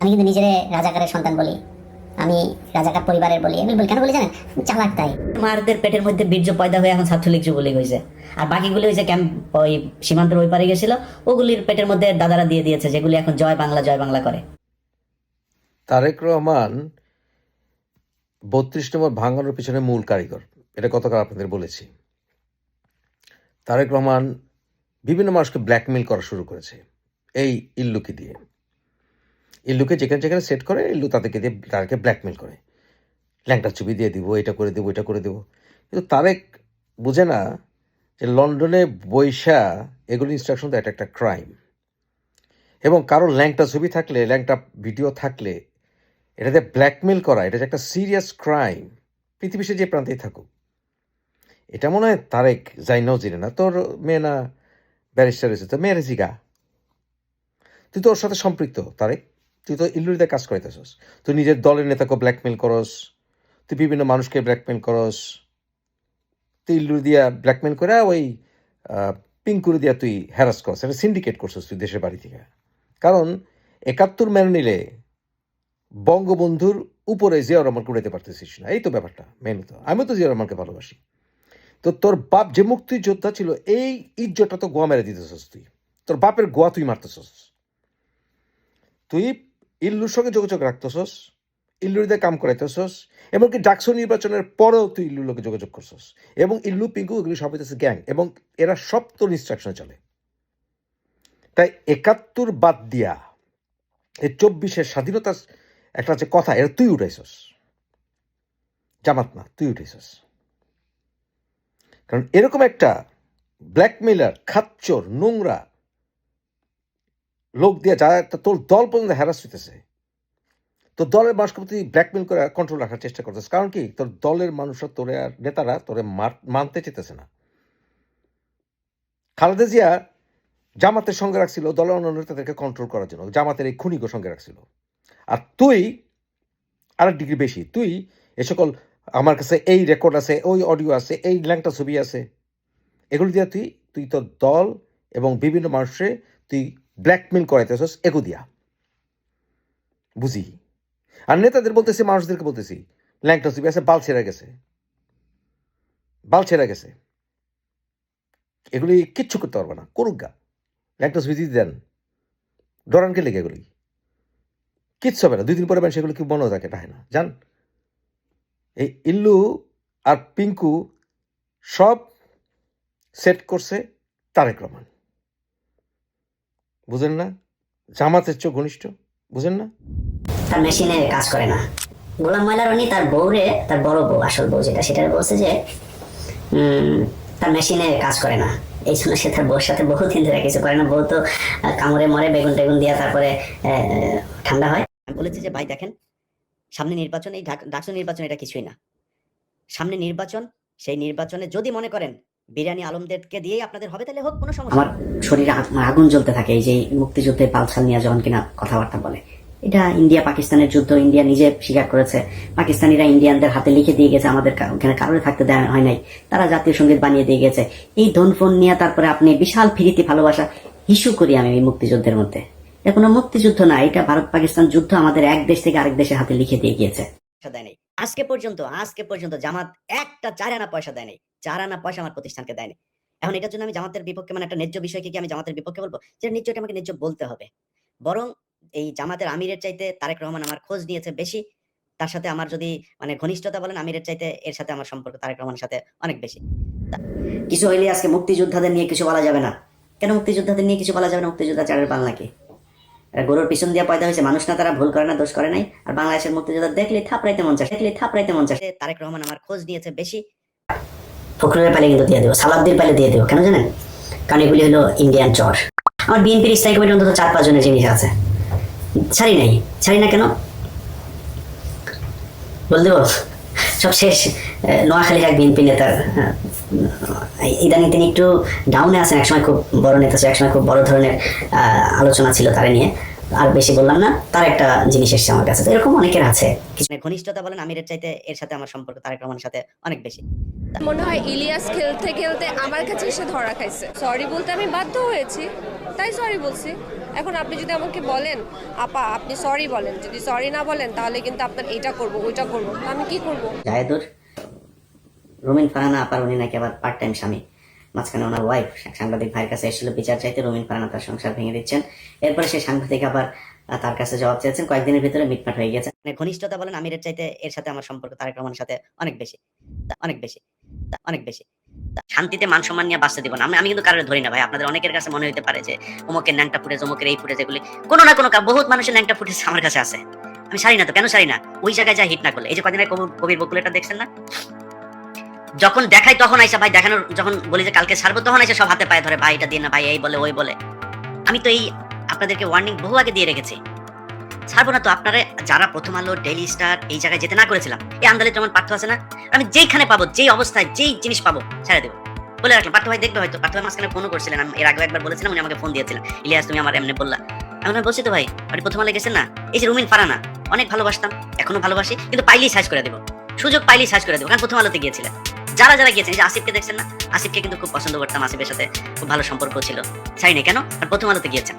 আমি কিন্তু নিজেরে রাজাকারের সন্তান বলি। আমি রাজাকার পরিবারের বলি। আমি বলি কেন বলি জানেন? চালাক তাই। মারদের পেটের মধ্যে বীর্য পয়দা হয়ে এখন ছাত্রলীগ যুবলীগ হয়েছে আর বাকিগুলি হয়েছে ক্যাম্প ওই সীমান্তের ওই পারে গেছিল। ওগুলির পেটের মধ্যে দাদারা দিয়ে দিয়েছে যেগুলি এখন জয় বাংলা জয় বাংলা করে। তারেক রহমান বত্রিশ নম্বর ভাঙানোর পিছনে মূল কারিগর। এটা গতকাল আপনাদের বলেছি। তারেক রহমান বিভিন্ন মানুষকে ব্ল্যাকমেল করা শুরু করেছে এই ইল্লুকে দিয়ে। ইল্লুকে যেখানে যেখানে সেট করে ইল্লু তাদেরকে দিয়ে, তাদেরকে ব্ল্যাকমেল করে। ল্যাংটা ছবি দিয়ে দিব, এটা করে দেবো এটা করে দেবো। কিন্তু তারেক বুঝে না যে লন্ডনে বৈশা এগুলো ইনস্ট্রাকশন দেয়, এটা একটা ক্রাইম এবং কারও ল্যাংটা ছবি থাকলে ল্যাংটা ভিডিও থাকলে এটাতে ব্ল্যাকমেল করা, এটা যে একটা সিরিয়াস ক্রাইম পৃথিবীর সে যে প্রান্তেই থাকুক। এটা মনে হয় তারেক জাইনাও জিনে না। তোর মেয়ে না ব্যারিস্টার হয়েছে তো মেয়ের জিগা তুই তো ওর সাথে সম্পৃক্ত, তারেক। তুই তো ইল্লুরিতে কাজ করাইতেছস তুই নিজের দলের নেতাকে ব্ল্যাকমেল করস, তুই বিভিন্ন মানুষকে ব্ল্যাকমেল করস, তুই ইল্লুর দিয়া ব্ল্যাকমেল করে ওই পিঙ্কুরি দিয়া তুই হ্যারাস করস, এটা সিন্ডিকেট করছিস তুই দেশের বাড়ি থেকে। কারণ একাত্তর মেনে নিলে বঙ্গবন্ধুর উপরে জিয়া রহমানকে উড়াইতে পারতেছিস না। এই তো ব্যাপারটা মেন তো। আমিও তো জিয়া রহমানকে ভালোবাসি। তো তোর বাপ যে মুক্তিযোদ্ধা ছিল, এই ইজ্জতটা তো গোয়া মেরে দিতেছস তুই। তোর বাপের গোয়া তুই মারতেছস। তুই ইল্লুর সঙ্গে যোগাযোগ রাখতেছস? ইল্লুর দিয়ে কাম করাইতেছস? এমনকি ডাকসু নির্বাচনের পরেও তুই ইল্লুর লোকে যোগাযোগ করছস? এবং ইল্লু, পিঙ্কু এগুলি সব হইতেছে গ্যাং, এবং এরা সব তোর ইনস্ট্রাকশনে চলে। তাই একাত্তর বাদ দিয়া এই চব্বিশের স্বাধীনতার একটা যে কথা এটা তুই উঠাইছস। জামাত না, তুই উঠাইছস। কারণ এরকম একটা ব্ল্যাকমেলার, খাচ্চর, নোংরা লোক দিয়ে যারা একটা তোর দল পর্যন্ত হ্যারাস হইতেছে, তোর দলের মানুষকে তুই ব্ল্যাকমেল করে কন্ট্রোল রাখার চেষ্টা করতেছ। কারণ কি? তোর দলের মানুষরা, তোরে আর নেতারা তোরে মানতে চেতেছে না। খালেদা জিয়া জামাতের সঙ্গে রাখছিল, দলের অন্যান্য নেতাদেরকে কন্ট্রোল করার জন্য, জামাতের এই খুনিকে সঙ্গে রাখছিল। আর তুই আরেক ডিগ্রি বেশি, তুই এ সকল আমার কাছে এই রেকর্ড আছে, ওই অডিও আছে, এই ল্যাংটা ছবি আছে, এগুলো দিয়ে তুই তুই তোর দল এবং বিভিন্ন মানুষের, তুই ব্ল্যাকমেল করাইতেছস এগু দিয়া। বুঝি? আর নেতাদের বলতেছি, মানুষদেরকে বলতেছি, ল্যাংটা ছবি আছে, বাল ছেড়ে গেছে। বাল ছেড়ে গেছে। এগুলি কিচ্ছু করতে পারবে না, করুক গা। ল্যাংটা ছবি দিয়ে দেন। ডরানকে লেগে এগুলি। কিচ্ছু হবে না, দুই দিন পরে মানে সেগুলো কি মনে থাকে না না। জান? এই ইল্লু আর পিঙ্কু সব সেট করছে তারেক রহমান। বুঝেন না? জামাতের চোখ ঘনিষ্ঠ, বুঝেন না? তার মেশিনে কাজ করে না। গোলাম ময়লা রনি তার বউরে, তার বড় বউ, আসল বউ যেটা, সেটা বলছে যে তার মেশিনে কাজ করে না। এই জন্য সে তার বউর সাথে বহুদিন ধরে কিছু করে না। বউ তো কামড়ে মরে বেগুন টেগুন দিয়া তারপরে ঠান্ডা হয়। আমি বলেছি যে, ভাই দেখেন, সামনে নির্বাচন, এই ডাকসু নির্বাচন এটা কিছুই না। সামনে নির্বাচন, সেই নির্বাচনে যদি মনে করেন বিরিয়ানি আলমদেরকে দিয়েই আপনাদের হবে তাহলে হোক কোনো সমস্যা আমার শরীরে আগুন জ্বলতে থাকে এই যে মুক্তিযুদ্ধে পালসাল নিয়ে যখন কিনা কথাবার্তা বলে। এটা ইন্ডিয়া পাকিস্তানের যুদ্ধ ইন্ডিয়া নিজে স্বীকার করেছে। পাকিস্তানিরা ইন্ডিয়ানদের হাতে লিখে দিয়ে গেছে আমাদের ওখানে কারোর থাকতে দেওয়া হয় নাই। তারা জাতীয় সংগীত বানিয়ে দিয়ে গেছে। এই ধন ফোন নিয়ে তারপরে আপনি বিশাল ফিরিতি ভালোবাসা ইস্যু করি আমি এই মুক্তিযুদ্ধের মধ্যে। এটা কোনো মুক্তিযুদ্ধ না এটা ভারত পাকিস্তান যুদ্ধ আমাদের এক দেশ থেকে আরেক দেশের হাতে লিখে দিয়ে গিয়েছে। পয়সা দেয়নি আজকে পর্যন্ত আজকে পর্যন্ত জামাত একটা চার আনা পয়সা দেয়নি। চার আনা পয়সা আমার প্রতিষ্ঠানকে দেয়নি। এখন এটার জন্য আমি জামাতের বিপক্ষে মানে একটা ন্যায্য বিষয়কে কি আমি জামাতের বিপক্ষে বলব? যে ন্যায্যটা আমাকে ন্যায্য বলতে হবে। বরং এই জামাতের আমিরের চাইতে তারেক রহমান আমার খোঁজ নিয়েছে বেশি। তার সাথে আমার যদি মানে ঘনিষ্ঠতা বলেন, আমিরের চাইতে এর সাথে আমার সম্পর্ক তারেক রহমানের সাথে অনেক বেশি। কিছু হইলে আজকে মুক্তিযোদ্ধাদের নিয়ে কিছু বলা যাবে না। কেন মুক্তিযোদ্ধাদের নিয়ে কিছু বলা যাবে না? মুক্তিযোদ্ধা চারের পাল নাকি? গরুর পিছন দিয়ে পয়দা হয়েছে মানুষ না, তারা ভুল করে না, দোষ করে নাই। আর বাংলাদেশের মুক্তিযোদ্ধা দেখলে থাপড়াইতে মন চায়, দেখলে থাপড়াইতে মন চায়। তারেক রহমান আমার খোঁজ নিয়েছে বেশি। ফখরুলের পালে কিন্তু দিয়ে দেবো সালাদ্দির পালে দিয়ে দেবো, কেন জানেন? কারণ এগুলি হলো ইন্ডিয়ান চর। আমার বিএনপির স্থায়ী কমিটি অন্তত চার, পাঁচ জনের জিনিস আছে। ছাড়ি নাই। ছাড়ি না কেন? বল দেবো। সব শেষ আহ, নোয়াখালীর এক বিএনপি নেতার ইদানিং তিনি একটু ডাউনে আছেন একসময় খুব বড় নেতা ছিল একসময় খুব বড় ধরনের আলোচনা ছিল তারে নিয়ে। আর বেশি বললাম না তার একটা জিনিস এসেছে আমার কাছে এরকম অনেকের আছে। কিছু ঘনিষ্ঠতা বলেন আমিরের চাইতে এর সাথে আমার সম্পর্ক তারেক রহমানের সাথে অনেক বেশি। মনে হয় ইলিয়াস খেলতে খেলতে আমার কাছে এসে ধরা খাইছে। সরি বলতে আমি বাধ্য হয়েছি তাই সরি বলছি। এখন আপনি যদি আমাকে বলেন, আপা, আপনি সরি বলেন, যদি সরি না বলেন, তাহলে কিন্তু আপনার এইটা করব, ওইটা করব। আমি কি করব? জাহেদুর, রুমিন ফারানা আপার, উনি নাকি আবার পার্ট টাইম স্বামী। মাঝখানে ওনার ওয়াইফ সাংবাদিক ভাইয়ের কাছে এসেছিল বিচার চাইতে, রুমিন ফারানা তার সংসার ভেঙে দিচ্ছেন। এরপরে সেই সাংবাদিক আবার তার কাছে জবাব চেয়েছেন, কয়েকদিনের ভিতরে মিটমাট হয়ে গেছে। মানে ঘনিষ্ঠতা বলেন, আমিরের চাইতে এর সাথে আমার সম্পর্ক তারেক রহমানের সাথে অনেক বেশি অনেক বেশি অনেক বেশি। শান্তিতে মান সম্মান নিয়ে বাঁচতে দিব না। আমি আমি কিন্তু কারোর ধরি না ভাই। আপনাদের অনেকের কাছে মনে হতে পারে যে, অমুকের ন্যাংটা ফুটেজ অমুকের এই ফুটেজ এগুলি। কোনো না কোনো বহুত মানুষের ন্যাংটা ফুটেজ আমার কাছে আছে। আমি সারি না তো, কেন সারি না? ওই জায়গায় যা হিট না করলে। এই যে কদিন কবির বকুলেটা দেখছেন না? যখন দেখাই তখন আইসা ভাই দেখানোর, যখন বলি যে কালকে ছাড়বো, তখন আইসা সব হাতে পায়ে ধরে, ভাই, এটা দিয়ে না, ভাই, এই বলে, ওই বলে। আমি তো এই আপনাদেরকে ওয়ার্নিং বহু আগে দিয়ে রেখেছি। ছাড়বো না তো আপনারা। যারা প্রথম আলো ডেইলি স্টার এই জায়গায় যেতে না করেছিলাম এই আন্দালে যেমন পার্থ আছে না? আমি যেইখানে পাবো যেই অবস্থায় যেই জিনিস পাবো ছেড়ে দেবো। বলে রাখলাম পার্থ ভাই দেখবে হয়তো পার্থ ভাই মাঝখানে ফোনও করছিলেন আমি এর আগে একবার বলেছিলাম উনি আমাকে ফোন দিয়েছিলেন। ইলিয়াস তুমি আমার এমনি বললা। আমি বললাম, বলছি তো ভাই আপনি প্রথম আলো গেছেন না? এই যে রুমিন ফারানা অনেক ভালোবাসতাম এখনও ভালোবাসি কিন্তু পাইলেই সার্চ করে দেবো। সুযোগ পাইলেই সার্চ করে দেবো কারণ প্রথম আলোতে গিয়েছিলেন। যারা যারা গিয়েছেন যে আসিফকে দেখছেন না? আসিফকে কিন্তু খুব পছন্দ করতাম আসিফের সাথে খুব ভালো সম্পর্ক ছিল। চাই না কেন? আর প্রথম আলোতে গিয়েছেন।